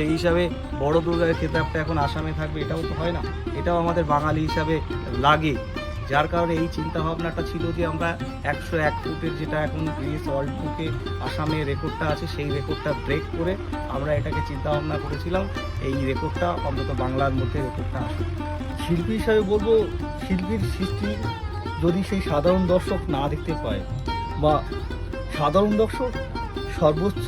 সেই হিসাবে বড় দুর্গার খেতাবটা এখন আসামে থাকবে, এটাও তো হয় না। এটাও আমাদের বাঙালি হিসাবে লাগে। যার কারণে এই চিন্তা ভাবনাটা ছিল যে আমরা একশো এক ফুটের যেটা এখন গ্রিস ওয়ার্ল্ড বুকে আসামে রেকর্ডটা আছে, সেই রেকর্ডটা ব্রেক করে আমরা এটাকে চিন্তা ভাবনা করেছিলাম, এই রেকর্ডটা অন্তত বাংলার মধ্যে রেকর্ডটা আসবে শিল্পী হিসাবে বলব, শিল্পীর সৃষ্টি যদি সেই সাধারণ দর্শক না দেখতে পায়, বা সাধারণ দর্শক সর্বোচ্চ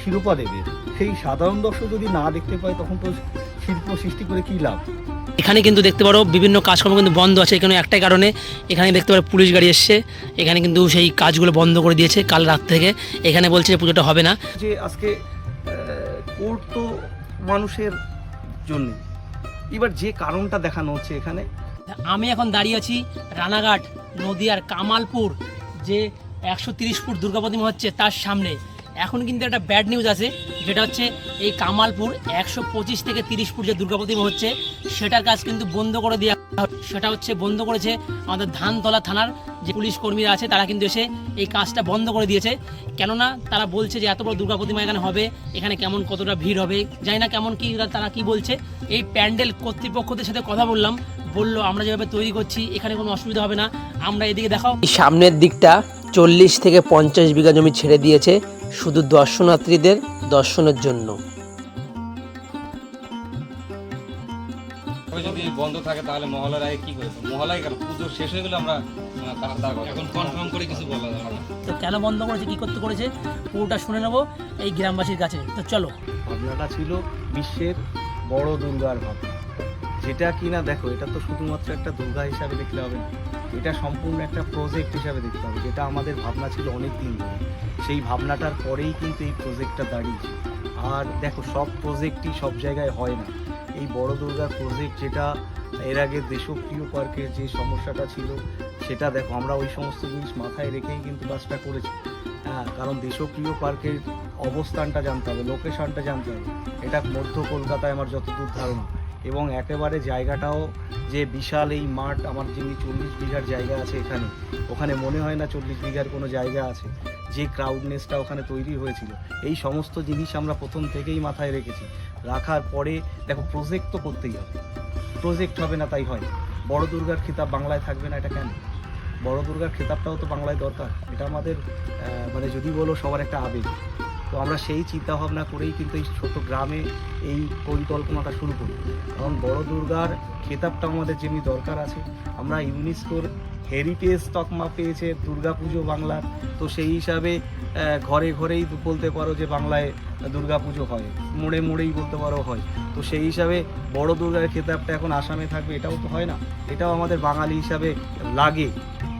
শিরোপা দেবে। সেই সাধারণ দর্শক যদি না দেখতে পায় তখন তো শিল্প সৃষ্টি করে কী লাভ? এখানে কিন্তু দেখতে পারো বিভিন্ন কাজকর্ম কিন্তু বন্ধ আছে এখানে একটাই কারণে। এখানে দেখতে পারো পুলিশ গাড়ি এসছে এখানে কিন্তু সেই কাজগুলো বন্ধ করে দিয়েছে কাল রাত থেকে। এখানে বলছে যে পুজোটা হবে না। যে আজকে কোর্ট তো মানুষের জন্য। এবার যে কারণটা দেখানো হচ্ছে এখানে। আমি এখন দাঁড়িয়ে আছি রানাঘাট নদিয়ার কামালপুর যে একশো তিরিশ ফুট দুর্গা প্রতিমা হচ্ছে তার সামনে। এখন কিন্তু একটা ব্যাড নিউজ আছে, যেটা হচ্ছে এই কামালপুর একশো পঁচিশ থেকে তিরিশ ফুট যে দুর্গা প্রতিমা হচ্ছে, সেটার কাজ কিন্তু বন্ধ করে দেওয়া সেটা হচ্ছে বন্ধ করেছে আমাদের ধানতলা থানার যে পুলিশ কর্মীরা আছে, তারা কিন্তু এসে এই কাজটা বন্ধ করে দিয়েছে। কেননা তারা বলছে যে এত বড় দুর্গা প্রতিমা এখানে হবে, এখানে কেমন কতটা ভিড় হবে, জানি না কেমন কি তারা কি বলছে। এই প্যান্ডেল কর্তৃপক্ষদের সাথে কথা বললাম, বলল, আমরা যেভাবে তৈরি করছি, এখানে কোনো অসুবিধা হবে না, আমরা এদিকে দেখাও। সামনের দিকটা চল্লিশ থেকে পঞ্চাশ বিঘা জমি ছেড়ে দিয়েছে শুধু দর্শনার্থীদের দর্শনের জন্য। যদি বন্ধ থাকে তাহলে মহলার আগে কি করেছে? মহলায় কেন? পুজো শেষ হয়ে গেলে আমরা আহ, তারা তার এখন কনফার্ম করে কিছু বলা যাবে না। তো কেন বন্ধ করেছে? কি করতে করেছে? পুরোটা শুনে নেব এই গ্রামবাসীর কাছে। তো চলো। ভাবনাটা ছিল বিশ্বের বড় দুর্গার ভাবনা। যেটা কিনা দেখো, এটা তো শুধুমাত্র একটা দুর্গা হিসাবে দেখলে হবে না। এটা সম্পূর্ণ একটা প্রজেক্ট হিসাবে দেখতে হবে, যেটা আমাদের ভাবনা ছিল অনেক দিন ধরে। সেই ভাবনাটার পরেই কিন্তু এই প্রজেক্টটা দাঁড়িয়েছে। আর দেখো, সব প্রজেক্টই সব জায়গায় হয় না। এই বড় দুর্গার প্রজেক্ট যেটা, এর আগে দেশপ্রিয় পার্কের যে সমস্যাটা ছিল, সেটা দেখো, আমরা ওই সমস্ত জিনিস মাথায় রেখেই কিন্তু কাজটা করেছি। হ্যাঁ কারণ দেশপ্রিয় পার্কের অবস্থানটা জানতে হবে লোকেশনটা জানতে হবে। এটা মধ্য কলকাতায় আমার যতদূর ধারণা। এবং একেবারে জায়গাটাও যে বিশাল এই মাঠ, আমার যেমনি চল্লিশ বিঘার জায়গা আছে এখানে, ওখানে মনে হয় না চল্লিশ বিঘার কোনো জায়গা আছে। যে ক্রাউডনেসটা ওখানে তৈরি হয়েছিল, এই সমস্ত জিনিস আমরা প্রথম থেকেই মাথায় রেখেছি। রাখার পরে, দেখো প্রজেক্ট তো করতেই হবে। প্রজেক্ট হবে না, তাই হয় বড় দুর্গার খিতাব বাংলায় থাকবে না, এটা কেন? বড় দুর্গার খেতাবটাও তো বাংলায় দরকার। এটা আমাদের মানে যদি বলো সবার একটা আবেগ। তো আমরা সেই চিন্তা ভাবনা করেই কিন্তু এই ছোট গ্রামে এই পরিকল্পনাটা শুরু করি। কারণ বড় দুর্গার খেতাবটা আমাদের যেমনি দরকার আছে, আমরা ইউনেস্কোর হেরিটেজ তকমা পেয়েছে দুর্গাপুজো বাংলার। তো সেই হিসাবে ঘরে ঘরেই বলতে পারো যে বাংলায় দুর্গাপুজো হয়, মোড়ে মোড়েই বলতে পারো হয়। তো সেই হিসাবে বড় দুর্গার খেতাবটা এখন আসামে থাকবে, এটাও তো হয় না। এটাও আমাদের বাঙালি হিসাবে লাগে।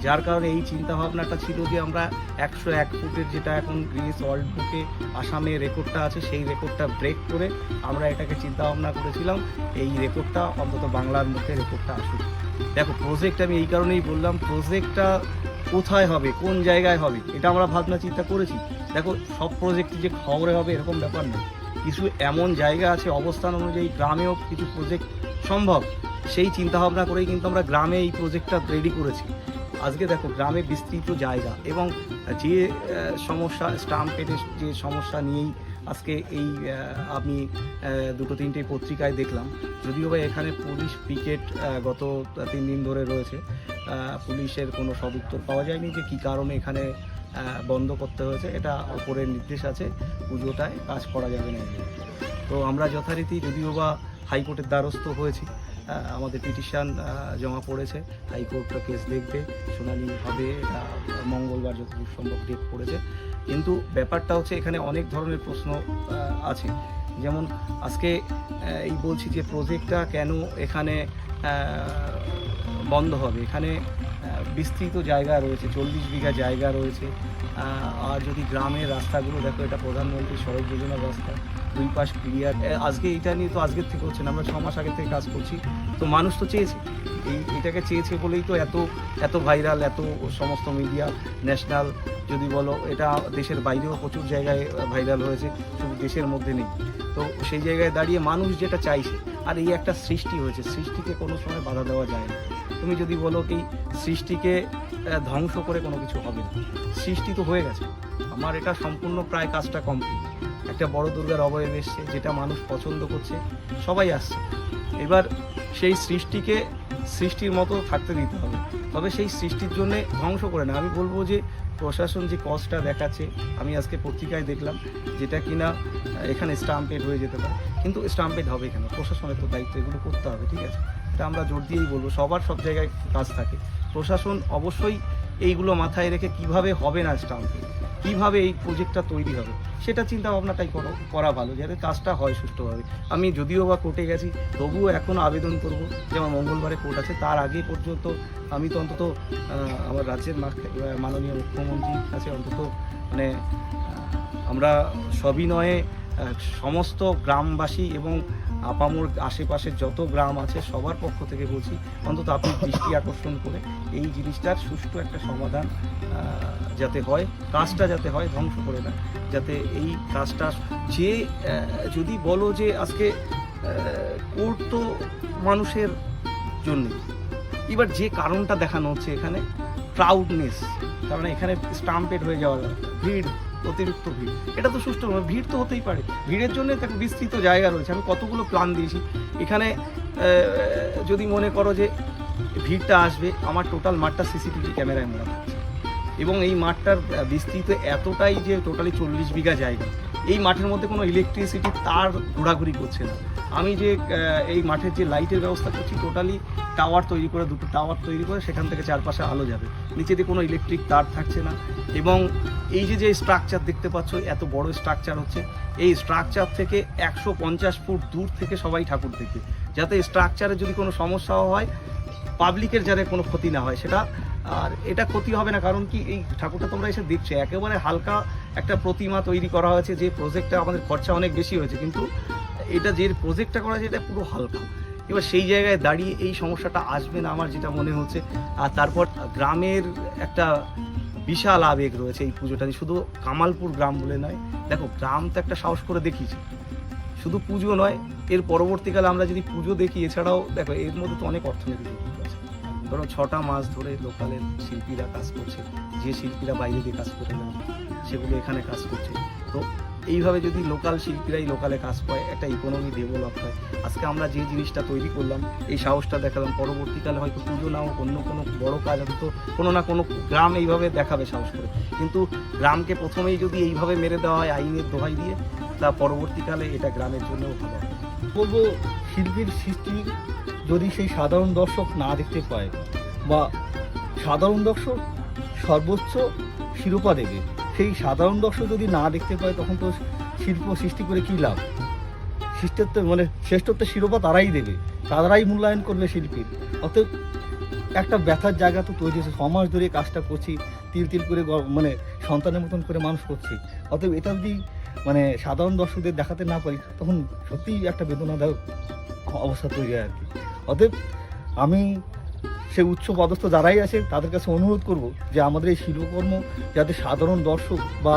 যার কারণে এই চিন্তা ভাবনাটা ছিল যে আমরা একশো এক ফুটের যেটা এখন গ্রিস ওয়ার্ল্ড বুকে আসামে রেকর্ডটা আছে, সেই রেকর্ডটা ব্রেক করে আমরা এটাকে চিন্তা ভাবনা করেছিলাম, এই রেকর্ডটা অন্তত বাংলার মধ্যে রেকর্ডটা আসুক। দেখো প্রজেক্ট আমি এই কারণেই বললাম প্রজেক্টটা কোথায় হবে, কোন জায়গায় হবে, এটা আমরা ভাবনা চিন্তা করেছি। দেখো, সব প্রজেক্ট যে খবরে হবে এরকম ব্যাপার না কিছু এমন জায়গা আছে, অবস্থান অনুযায়ী গ্রামেও কিছু প্রজেক্ট সম্ভব। সেই চিন্তা ভাবনা করেই কিন্তু আমরা গ্রামে এই প্রজেক্টটা রেডি করেছি। আজকে দেখো গ্রামে বিস্তৃত জায়গা এবং যে সমস্যা স্টাম্পের যে সমস্যা নিয়েই আজকে এই আমি দুটো তিনটে পত্রিকায় দেখলাম, যদিও বা এখানে পুলিশ পিকেট গত তিন দিন ধরে রয়েছে পুলিশের কোনো সদুত্তর পাওয়া যায়নি যে কী কারণে এখানে বন্ধ করতে হয়েছে, এটা ওপরের নির্দেশ আছে, পুজোটায় কাজ করা যাবে না। তো আমরা যথারীতি যদিও বা হাইকোর্টের দ্বারস্থ হয়েছি আমাদের পিটিশন জমা পড়েছে। হাইকোর্টটা কেস দেখবে, শুনানি হবে মঙ্গলবার যতদূর সম্ভব ডেট পড়েছে। কিন্তু ব্যাপারটা হচ্ছে, এখানে অনেক ধরনের প্রশ্ন আছে। যেমন, আজকে এই বলছি যে প্রজেক্টটা কেন এখানে বন্ধ হবে? এখানে বিস্তৃত জায়গা রয়েছে, চল্লিশ বিঘা জায়গা রয়েছে। আর যদি গ্রামের রাস্তাগুলো, দেখো, এটা প্রধানমন্ত্রী সড়ক যোজনার রাস্তা। দুই পাশ ক্লিয়ার। আজকে এটা নিয়ে তো আজকের থেকে হচ্ছে না, আমরা ছ মাস আগে থেকে কাজ করছি। তো মানুষ তো চেয়েছে। এই, এটাকে চেয়েছে বলেই তো এত এত ভাইরাল, এত সমস্ত মিডিয়া, ন্যাশনাল, যদি বলো, এটা দেশের বাইরেও প্রচুর জায়গায় ভাইরাল হয়েছে, শুধু দেশের মধ্যে নেই। তো সেই জায়গায় দাঁড়িয়ে মানুষ যেটা চাইছে, আর এই একটা সৃষ্টি হয়েছে, সৃষ্টিকে কোনো সময় বাধা দেওয়া যায় না। তুমি যদি বলো কি, সৃষ্টিকে ধ্বংস করে কোনো কিছু হবে না। সৃষ্টি তো হয়ে গেছে। আমার এটা সম্পূর্ণ প্রায় কাজটা কমপ্লিট একটা বড় দুর্গার অবয়ব এসছে যেটা মানুষ পছন্দ করছে, সবাই আসছে। এবার সেই সৃষ্টিকে সৃষ্টির মতো থাকতে দিতে হবে। তবে সেই সৃষ্টির জন্য ধ্বংস করে না। আমি বলব যে প্রশাসন যে কজটা দেখাচ্ছে, আমি আজকে পত্রিকায় দেখলাম যেটা কিনা এখানে স্টাম্পেড হয়ে যেতে পারে। কিন্তু স্টাম্পেড হবে কেন? প্রশাসনের তো দায়িত্ব, এগুলো করতে হবে, ঠিক আছে? এটা আমরা জোর দিয়েই বলব, সবার সব জায়গায় কাজ থাকে। প্রশাসন অবশ্যই এইগুলো মাথায় রেখে কীভাবে হবে না স্টাম্পে কীভাবে এই প্রজেক্টটা তৈরি হবে, সেটা চিন্তা ভাবনাটাই করো, করা ভালো, যাতে কাজটা হয় সুস্থভাবে আমি যদিও বা কোর্টে গেছি, তবুও এখন আবেদন করব যে আমার মঙ্গলবারে কোর্ট আছে, তার আগে পর্যন্ত আমি তো অন্তত আমার রাজ্যের মাননীয় মুখ্যমন্ত্রীর কাছে অন্তত মানে আমরা সবিনয়ে সমস্ত গ্রামবাসী এবং আপামোর আশেপাশের যত গ্রাম আছে সবার পক্ষ থেকে বলছি, অন্তত আপনি দৃষ্টি আকর্ষণ করে এই জিনিসটার সুষ্ঠু একটা সমাধান যাতে হয়, কাজটা যাতে হয় ধ্বংস করে না, যাতে এই কাজটা যে যদি বলো যে আজকে কোর্ট তো মানুষের জন্য। এবার যে কারণটা দেখানো হচ্ছে এখানে ক্রাউডনেস তার মানে এখানে স্টাম্পেড হয়ে যাওয়া, ভিড় অতিরিক্ত ভিড়। এটা তো সুষ্ঠু নয়, ভিড় তো হতেই পারে। ভিড়ের জন্য একটা বিস্তৃত জায়গা রয়েছে। আমি কতগুলো প্ল্যান দিয়েছি। এখানে যদি মনে করো যে ভিড়টা আসবে, আমার টোটাল মাঠটা সিসিটিভি ক্যামেরায় মোড়া থাকছে। এবং এই মাঠটার বিস্তৃত এতটাই যে টোটালি চল্লিশ বিঘা জায়গা, এই মাঠের মধ্যে কোনো ইলেকট্রিসিটি তার ঘোরাঘুরি করছে না। আমি যে এই মাঠের যে লাইটের ব্যবস্থা করছি টোটালি টাওয়ার তৈরি করে, দুটো টাওয়ার তৈরি করে সেখান থেকে চারপাশে আলো যাবে। নিচে দিয়ে কোনো ইলেকট্রিক তার থাকছে না এবং এই যে যে স্ট্রাকচার দেখতে পাচ্ছ, এত বড় স্ট্রাকচার হচ্ছে, এই স্ট্রাকচার থেকে একশো পঞ্চাশ ফুট দূর থেকে সবাই ঠাকুর দেখবে। যাতে স্ট্রাকচারে যদি কোনো সমস্যাও হয় পাবলিকের যাতে কোনো ক্ষতি না হয়, সেটা আর এটা ক্ষতি হবে না। কারণ কি, এই ঠাকুরটা তোমরা এসে দেখছ, একেবারে হালকা একটা প্রতিমা তৈরি করা হয়েছে, যে প্রজেক্টটা আমাদের খরচা অনেক বেশি হয়েছে। কিন্তু এটা যে প্রজেক্টটা করা হয়েছে, এটা পুরো হালকা। এবার সেই জায়গায় দাঁড়িয়ে এই সমস্যাটা আসবে না আমার যেটা মনে হচ্ছে। আর তারপর গ্রামের একটা বিশাল আবেগ রয়েছে এই পুজোটা। শুধু কামালপুর গ্রাম বলে নয়, দেখো গ্রাম তো একটা সাহস করে দেখিয়েছে। শুধু পুজো নয়, এর পরবর্তীকালে আমরা যদি পুজো দেখি, এছাড়াও দেখো, এর মধ্যে তো অনেক অর্থনীতি যুক্ত আছে। ধরো ছটা মাস ধরে লোকালের শিল্পীরা কাজ করছে, যে শিল্পীরা বাইরে দিয়ে কাজ করে না সেগুলো এখানে কাজ করছে। তো এইভাবে যদি লোকাল শিল্পীরাই লোকালে কাজ পায় একটা ইকোনমি ডেভেলপ হয়। আজকে আমরা যে জিনিসটা তৈরি করলাম, এই সাহসটা দেখালাম। পরবর্তীকালে হয়তো পুজো নাও, অন্য কোনো বড় কাজ হয়তো কোনো না কোনো গ্রাম এইভাবে দেখাবে সাহস করে। কিন্তু গ্রামকে প্রথমেই যদি এইভাবে মেরে দেওয়া হয়, আইনের দোহাই দিয়ে, তা পরবর্তীকালে এটা গ্রামের জন্য ভালো বলব, শিল্পীর সৃষ্টি যদি সেই সাধারণ দর্শক না দেখতে পায়, বা সাধারণ দর্শক সর্বোচ্চ শিরোপা দেবে। সেই সাধারণ দর্শক যদি না দেখতে পায়, তখন তো শিল্প সৃষ্টি করে কী লাভ? শ্রেষ্ঠত্ব মানে শ্রেষ্ঠত্বের শিরোপা তারাই দেবে, তারাই মূল্যায়ন করবে শিল্পীর। অতএব একটা ব্যথার জায়গা তো তৈরি হয়েছে, সমাজ ধরে কাজটা করছি, তিল তিল করে মানে সন্তানের মতন করে মানুষ করছি। অতএব এটা যদি মানে সাধারণ দর্শকদের দেখাতে না পারি, তখন সত্যিই একটা বেদনাদায়ক অবস্থা তৈরি হয় আর কি। অতএব আমি সে উচ্চ পদস্থ যারাই আছে, তাদের কাছে অনুরোধ করব যে আমাদের এই শিল্পকর্ম যাতে সাধারণ দর্শক বা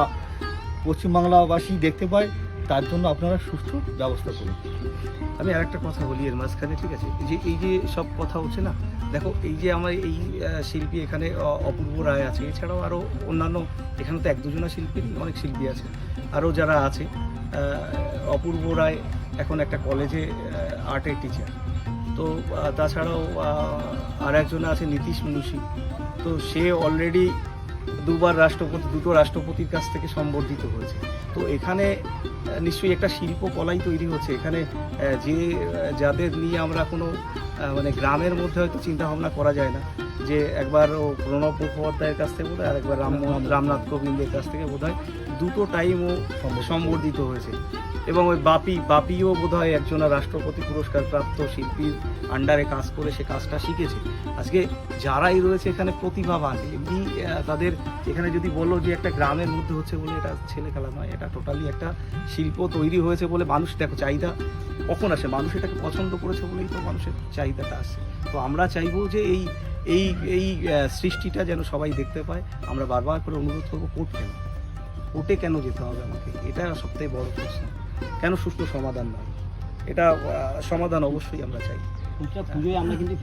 পশ্চিমবাংলাবাসী দেখতে পায়, তার জন্য আপনারা সুস্থ ব্যবস্থা করুন। আমি আর একটা কথা বলি এর মাঝখানে, ঠিক আছে? যে, এই যে সব কথা হচ্ছে না, দেখো, এই যে আমার এই শিল্পী এখানে অপূর্ব রায় আছে, এছাড়াও আরও অন্যান্য, এখানে তো এক দুজনা শিল্পী, অনেক শিল্পী আছে আরও যারা আছে অপূর্ব রায় এখন একটা কলেজে আর্টের টিচার তো তাছাড়াও আর একজন আছে নীতিশ মুন্সি। তো সে অলরেডি দুবার রাষ্ট্রপতি দুটো রাষ্ট্রপতির কাছ থেকে সম্বর্ধিত হয়েছে। তো এখানে নিশ্চয়ই একটা শিল্পকলাই তৈরি হচ্ছে। এখানে যে যাদের নিয়ে আমরা কোনো মানে গ্রামের মধ্যে হয়তো চিন্তা ভাবনা করা যায় না যে একবার ও প্রণব মুখোপাধ্যায়ের কাছ থেকে বোধ হয় আর একবার রাম রামনাথ কোবিন্দের কাছ থেকে বোধ হয় দুটো টাইম ও সম্বর্ধিত হয়েছে। এবং ওই বাপি, বাপিও বোধ হয় একজন রাষ্ট্রপতি পুরস্কার প্রাপ্ত শিল্পীর আন্ডারে কাজ করে সে কাজটা শিখেছে। আজকে যারাই রয়েছে এখানে প্রতিভাবান এমনি তাদের এখানে যদি বলো যে একটা গ্রামের মধ্যে হচ্ছে বলে এটা ছেলে খেলা নয়, এটা টোটালি একটা শিল্প তৈরি হয়েছে বলে মানুষ, দেখো চাহিদা কখন আসে? মানুষ এটাকে পছন্দ করেছে বলেই তো মানুষের চাহিদাটা আসে তো আমরা চাইব যে এই এই এই সৃষ্টিটা যেন সবাই দেখতে পায়। আমরা বারবার করে অনুরোধ করব, কোর্ট কেন? কোর্টে কেন যেতে হবে আমাকে? এটা সবথেকে বড় প্রশ্ন। কেন সুষ্ঠু সমাধান নয়? এটা সমাধান অবশ্যই আমরা চাই। পুজোয় আমরা কিন্তু